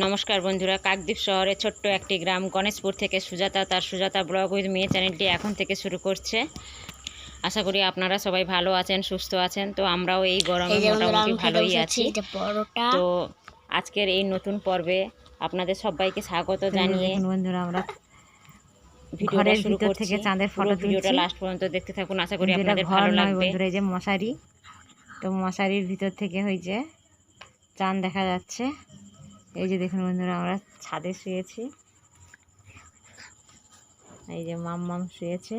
নমস্কার বন্ধুরা কাকদ্বীপ শহরে ছোট্ট একটি গ্রাম গণেশপুর থেকে সুজাতা তার সুজাতা ব্লগ উইথ মেয়ে চ্যানেলটি এখন থেকে শুরু করছে। আশা করি আপনারা সবাই ভালো আছেন সুস্থ আছেন। তো আমরাও এই গরমে মোটামুটি ভালোই আছি। তো আজকের এই নতুন পর্বে আপনাদের সবাইকে স্বাগত জানিয়ে বন্ধুরা আমরা ঘরের ভিতর থেকে চাঁদের ফটো ভিডিওটা। লাস্ট পর্যন্ত দেখতে থাকুন আশা করি আপনাদের ভালো লাগবে। বন্ধুরা এই যে মশারি। তো মশারির ভিতর থেকে হয়েছে চাঁদ দেখা যাচ্ছে। এই যে দেখুন বন্ধুরা আমরা ছাদে শুয়েছি। এই যে মাম মাম শুয়েছে।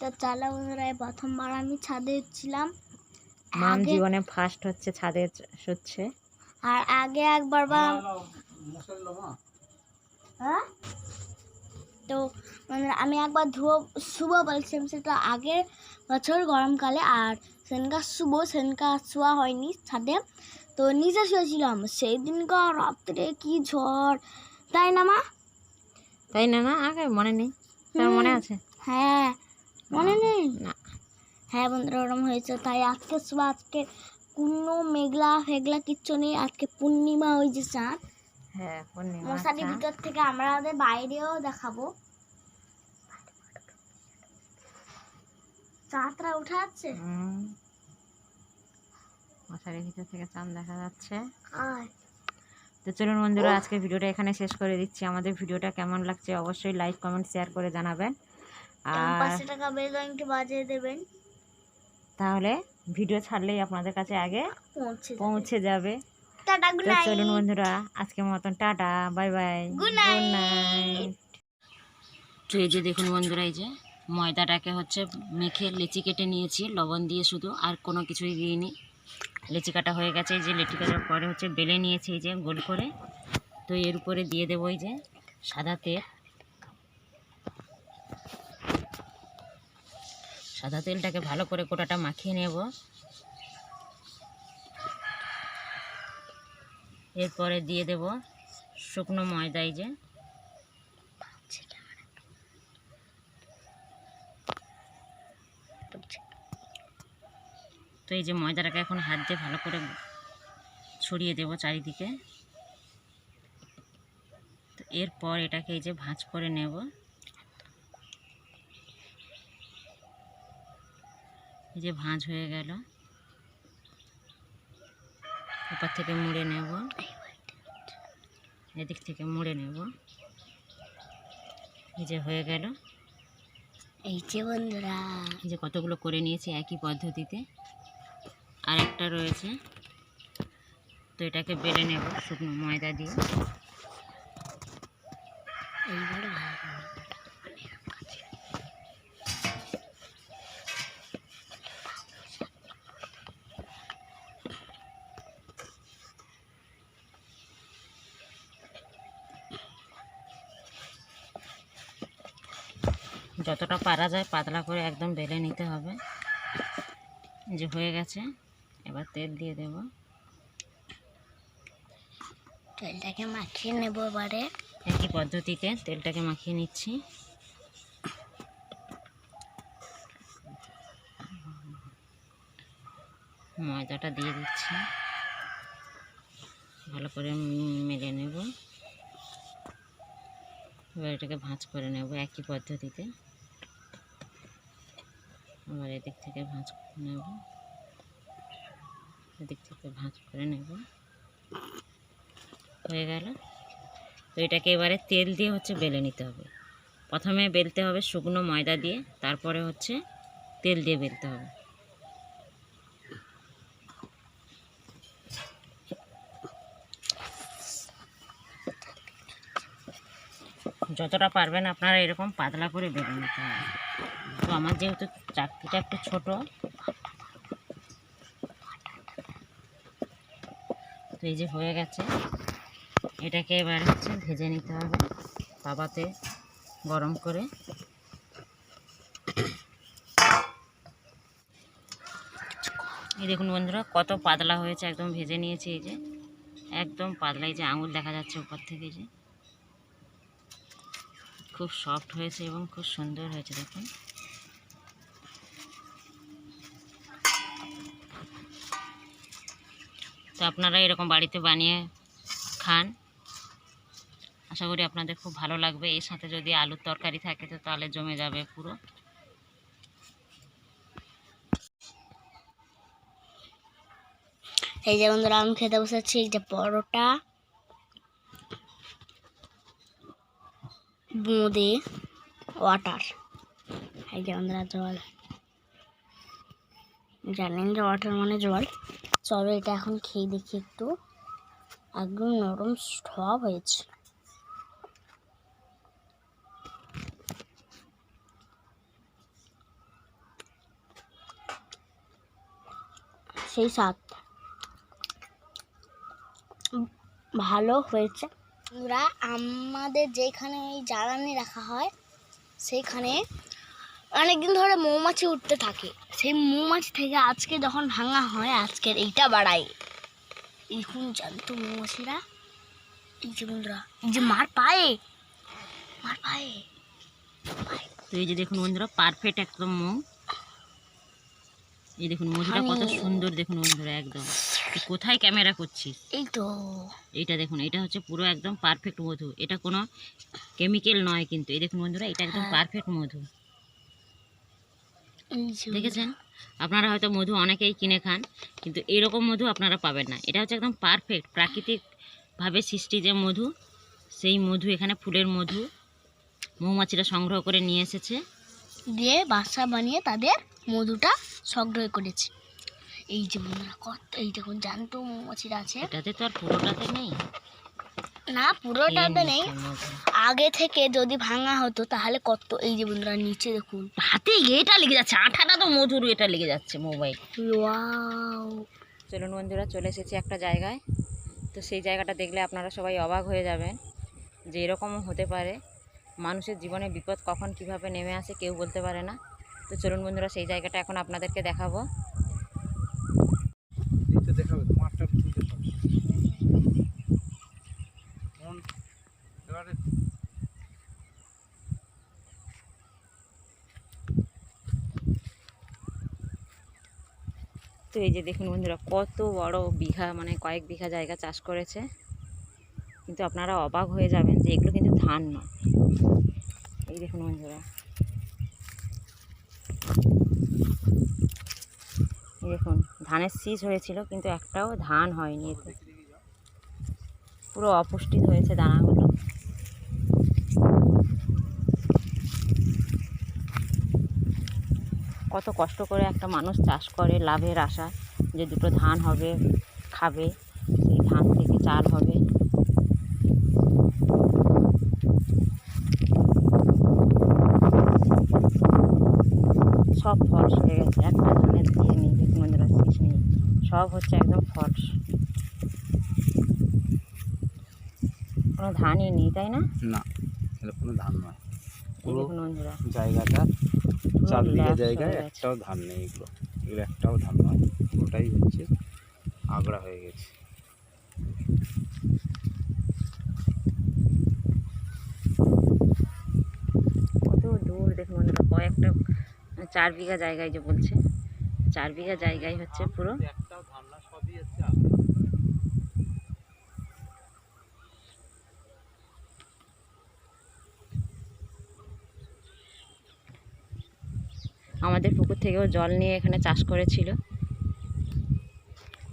তো চালা বন্ধুরা প্রথমবার আমি ছাদে ছিলাম মাম জীবনে ফার্স্ট হচ্ছে ছাদে শুচ্ছে। আর আগে একবার বা হ্যাঁ? তো মানে আমি একবার ধুয়ো শুভ বলছিলাম সেটা আগের বছর গরমকালে আর সেনকা শুভ সেনকা শোয়া হয়নি ছাদে। তো নিচে শুয়েছিলাম। সেই দিনকার রাত্রে কি ঝড়। তাই না মা? তাই না না আগে মনে নেই। তার মনে আছে? হ্যাঁ মনে নেই? না। হ্যাঁ বন্ধুরা ওরম হয়েছে। তাই আজকে শুভ আজকে কোনো মেঘলা ফেগলা কিচ্ছু নেই। আজকে পূর্ণিমা ওই যে চাঁদ। হ্যাঁ পূর্ণিমা মশারির ভিতর থেকে আমরা আমাদের বাইরেও দেখাবো। চাঁদরা উঠে মশারির ভিতর থেকে চাঁদ দেখা যাচ্ছে। তো চলুন বন্ধুরা আজকে ভিডিওটা এখানে শেষ করে দিচ্ছি। আমাদের ভিডিওটা কেমন লাগছে অবশ্যই লাইক কমেন্ট শেয়ার করে জানাবেন। আর বাজিয়ে দেবেন। তাহলে ভিডিও ছাড়লেই আপনাদের কাছে আগে পৌঁছে যাবে। টাটা গুড চলুন বন্ধুরা আজকের মতন tata bye bye night. Night তো এই যে দেখুন বন্ধুরা এই যে ময়দাটাকে হচ্ছে মেখে লেচি কেটে নিয়েছি, লবণ দিয়ে শুধু, আর কোনো কিছুই দিইনি। লেচি কাটা হয়ে গেছে যে লেচি কাটার পরে হচ্ছে বেলে নিয়েছি, এই যে গোল করে। তো এর উপরে দিয়ে দেবো এই যে সাদা তেল। সাদা তেলটাকে ভালো করে গোটাটা মাখিয়ে নেব। এরপরে দিয়ে দেব শুকনো ময়দা, এই যে। এই যে ময়দাটাকে এখন হাত দিয়ে ভালো করে ছড়িয়ে দেব চারিদিকে। তো এরপর এটাকে এই যে ভাঁজ করে নেব। এই যে ভাঁজ হয়ে গেল। উপর থেকে মুড়ে নেব। এদিক থেকে মুড়ে নেব। এই যে হয়ে গেল। এই যে বন্ধুরা। এই যে কতগুলো করে নিয়েছি একই পদ্ধতিতে। আর একটা রয়েছে। তো এটাকে বেলে নেব শুকনো ময়দা দিয়ে। যতটা পারা যায় পাতলা করে একদম বেলে নিতে হবে। যে হয়ে গেছে। এবার তেল দিয়ে দেব। তেলটাকে মাখিয়ে নেব এবারে। একই পদ্ধতিতে তেলটাকে মাখিয়ে নিচ্ছি। ময়দাটা দিয়ে দিচ্ছি। ভালো করে মেলে নেব। এবার এটাকে ভাঁজ করে নেব একই পদ্ধতিতে। আবার এদিক থেকে ভাঁজ করে নেব। এদিক থেকে ভাঁজ করে নেব। হয়ে গেল। তো এটাকে এবারে তেল দিয়ে হচ্ছে বেলে নিতে হবে। প্রথমে বেলতে হবে শুকনো ময়দা দিয়ে, তারপরে হচ্ছে তেল দিয়ে বেলতে হবে। যতটা পারবেন আপনারা এরকম পাতলা করে বেলে নিতে হবে। তো আমার যেহেতু চাকরিটা একটু ছোট তো এই যে হয়ে গেছে। এটাকে এবার হচ্ছে ভেজে নিতে হবে তাওয়াতে গরম করে। এই দেখুন বন্ধুরা, কত পাতলা হয়েছে, একদম ভেজে নিয়েছি এই যে। একদম পাতলা, এই যে আঙুল দেখা যাচ্ছে উপর থেকে যে। খুব সফট হয়েছে এবং খুব সুন্দর হয়েছে দেখুন। তো আপনারা এরকম বাড়িতে বানিয়ে খান। আশা করি আপনাদের খুব ভালো লাগবে। এর সাথে যদি আলুর তরকারি থাকে তো তাহলে জমে যাবে পুরো। এই যে বন্ধুরা, আমি খেতে বসেছি এই যে পরোটা বোঁদে ওয়াটার। এই যে বন্ধুরা, জল। জানেন যে ওয়াটার মানে জল? চলো এটা এখন খেয়ে দেখি একটু। একদম নরম সব হয়েছে। সেই স্বাদ। ভালো হয়েছে। আমরা আমাদের যেখানে এই জ্বালানি রাখা হয়, সেইখানে অনেকদিন ধরে মৌমাছি উঠতে থাকে। সেই মৌমাছি থেকে আজকে যখন ভাঙা হয় আজকের এইটা বাড়ায় এখন জানতো মৌমাছিরা? এই যে বন্ধুরা এই যে মার পায়ে। মার পায়ে। তো এই যে দেখুন বন্ধুরা পারফেক্ট একদম মৌ। এই দেখুন মধুটা কত সুন্দর দেখুন বন্ধুরা একদম। তুই কোথায় ক্যামেরা করছিস? এই তো। এইটা দেখুন এটা হচ্ছে পুরো একদম পারফেক্ট মধু। এটা কোনো কেমিক্যাল নয় কিন্তু। এই দেখুন বন্ধুরা এটা একদম হ্যাঁ। পারফেক্ট মধু। এই যে দেখেছেন? আপনারা হয়তো মধু অনেকেই কিনে খান কিন্তু এরকম মধু আপনারা পাবেন না। এটা হচ্ছে একদম পারফেক্ট প্রাকৃতিকভাবে সৃষ্টি যে মধু সেই মধু এখানে ফুলের মধু মৌমাছিরা সংগ্রহ করে নিয়ে এসেছে। দিয়ে বাসা বানিয়ে তাদের মধুটা সংগ্রহ করেছে। এই যে বন্ধুরা কত এই দেখুন জানতো মৌমাছিরা আছে। এটাতে তো আর পুরোটাতে নেই। না পুরোটাতে নেই। আগে থেকে যদি ভাঙা হতো তাহলে কত এই যে বন্ধুরা নিচে দেখুন। হাতে এটা লেগে যাচ্ছে আঠাটা তো মধুর এটা লেগে যাচ্ছে মোবাইল। ওয়াও চলুন বন্ধুরা চলে এসেছি একটা জায়গায়। তো সেই জায়গাটা দেখলে আপনারা সবাই অবাক হয়ে যাবেন যে এরকমও হতে পারে। মানুষের জীবনে বিপদ কখন কীভাবে নেমে আসে কেউ বলতে পারে না। তো চলুন বন্ধুরা সেই জায়গাটা এখন আপনাদেরকে দেখাবো দিতে দেখাবে তো মাঠটা তুলতে হবে কোন এবারে তো এই যে দেখুন বন্ধুরা, কত বড় বিঘা মানে কয়েক বিঘা জায়গা চাষ করেছে। কিন্তু আপনারা অবাক হয়ে যাবেন যে এগুলো কিন্তু ধান নয়। এই দেখুন বন্ধুরা। দেখুন, ধানের শীষ হয়েছিল, কিন্তু একটাও ধান হয়নি পুরো অপুষ্টিত হয়েছে দানাগুলো। কত কষ্ট করে একটা মানুষ চাষ করে লাভের আশা যে দুটো ধান হবে খাবে সেই ধান থেকে চাল হবে। সব ফলস হয়ে গেছে। একটা ধানের দিয়ে নেই বন্ধুরা শীষ নেই। সব হচ্ছে একদম ফলস। কোনো ধানই নেই তাই না? না কোনো ধান নয়। পুরো জায়গাটা চার বিঘা জায়গায় একটাও ধান নেই এগুলো এগুলো একটাও ধান নয় ওটাই হচ্ছে আগড়া হয়ে গেছে। কত দূর দেখুন বন্ধুরা কয়েকটা চার বিঘা জায়গায় যে বলছে চার বিঘা জায়গায় হচ্ছে পুরো একটাও ধান না সবই হচ্ছে আগড়া। আমাদের পুকুর থেকেও জল নিয়ে এখানে চাষ করেছিল।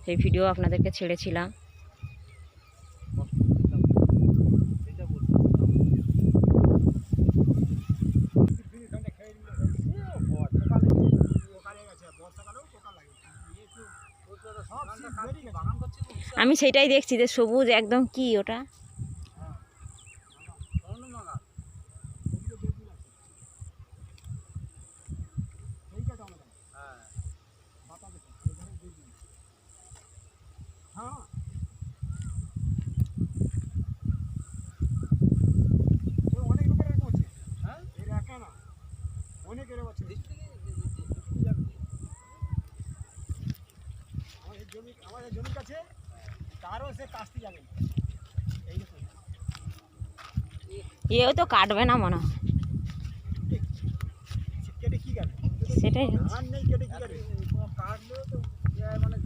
সেই ভিডিও আপনাদেরকে ছেড়েছিলাম। আমি সেটাই দেখছি যে সবুজ একদম কি ওটা? এও তো কাটবে না মনে হয়। সেটাই তো মানে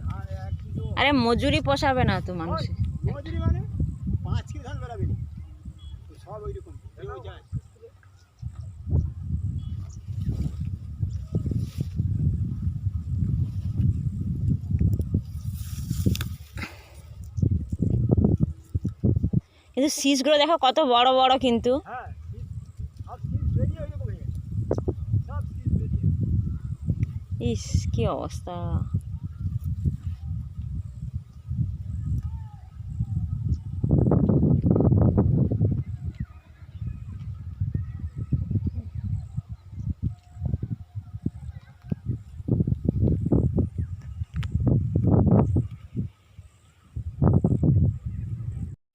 আরে মজুরি পোষাবে না তো মানুষ। মজুরি মানে পাঁচ কেজি ধান বেড়াবে। সব ওই রকম যায় কিন্তু শীষগুলো দেখো কত বড় বড় কিন্তু। ইস কি সব শীত বেরিয়ে ওই রকম হয়ে গেছে সব শীত বেরিয়ে ইস কি অবস্থা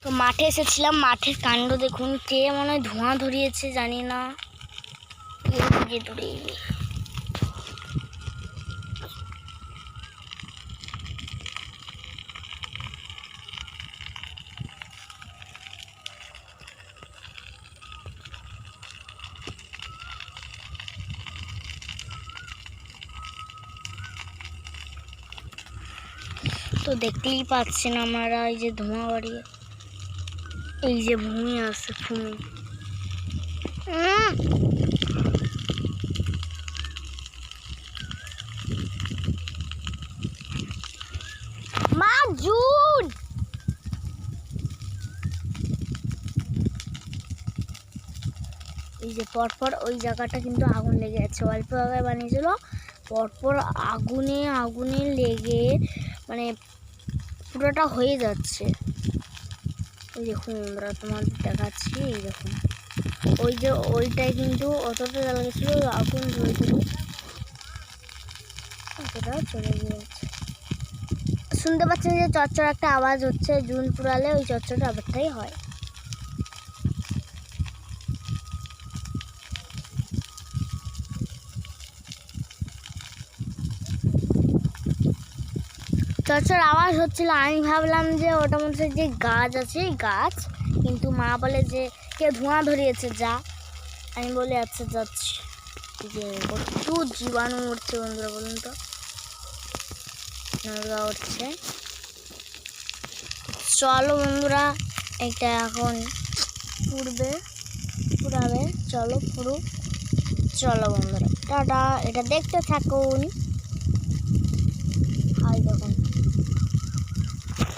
তো মাঠে এসেছিলাম, মাঠের কাণ্ড দেখুন, কে মনে হয় ধোঁয়া ধরিয়েছে জানি না। তো দেখতেই পাচ্ছেন আপনারা, এই যে ধোঁয়া বাড়িয়ে। এই যে ভূমি আছে ভূমি। মা জুন। এই যে পরপর ওই জায়গাটা কিন্তু আগুন লেগে আছে। অল্প জায়গায় বানিয়েছিল পরপর আগুনে আগুনে লেগে মানে পুরোটা হয়ে যাচ্ছে। দেখুন আমরা তোমাদের দেখাচ্ছি, এই দেখুন। ওই যে, ওইটাই কিন্তু অতটা জ্বালা গেছিল আগুন ধরে অতটা চলে গিয়েছে। শুনতে পাচ্ছেন যে চচ্চর একটা আওয়াজ হচ্ছে, জুন পুরালে ওই চচ্চরটা আবারটাই হয়। চচ্চর আওয়াজ হচ্ছিল, আমি ভাবলাম যে ওটার মধ্যে যে গাছ আছে গাছ। কিন্তু মা বলে যে কেউ ধোঁয়া ধরিয়েছে, যা। আমি বলি আচ্ছা যাচ্ছি। যে প্রচুর জীবাণু উঠছে বন্ধুরা, বলুন তো। উঠছে। চলো বন্ধুরা, এটা এখন পুড়বে পুরাবে চলো পুরো চলো বন্ধুরা, টাটা। এটা দেখতে থাকুন। হাই দেখুন।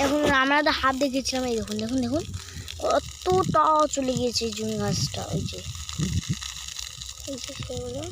এখন আমরা তো হাত দেখেছিলাম এই দেখুন দেখুন দেখুন। কতটা চলে গিয়েছে জুন গাছটা ওই যে। এই যে সেগুলো।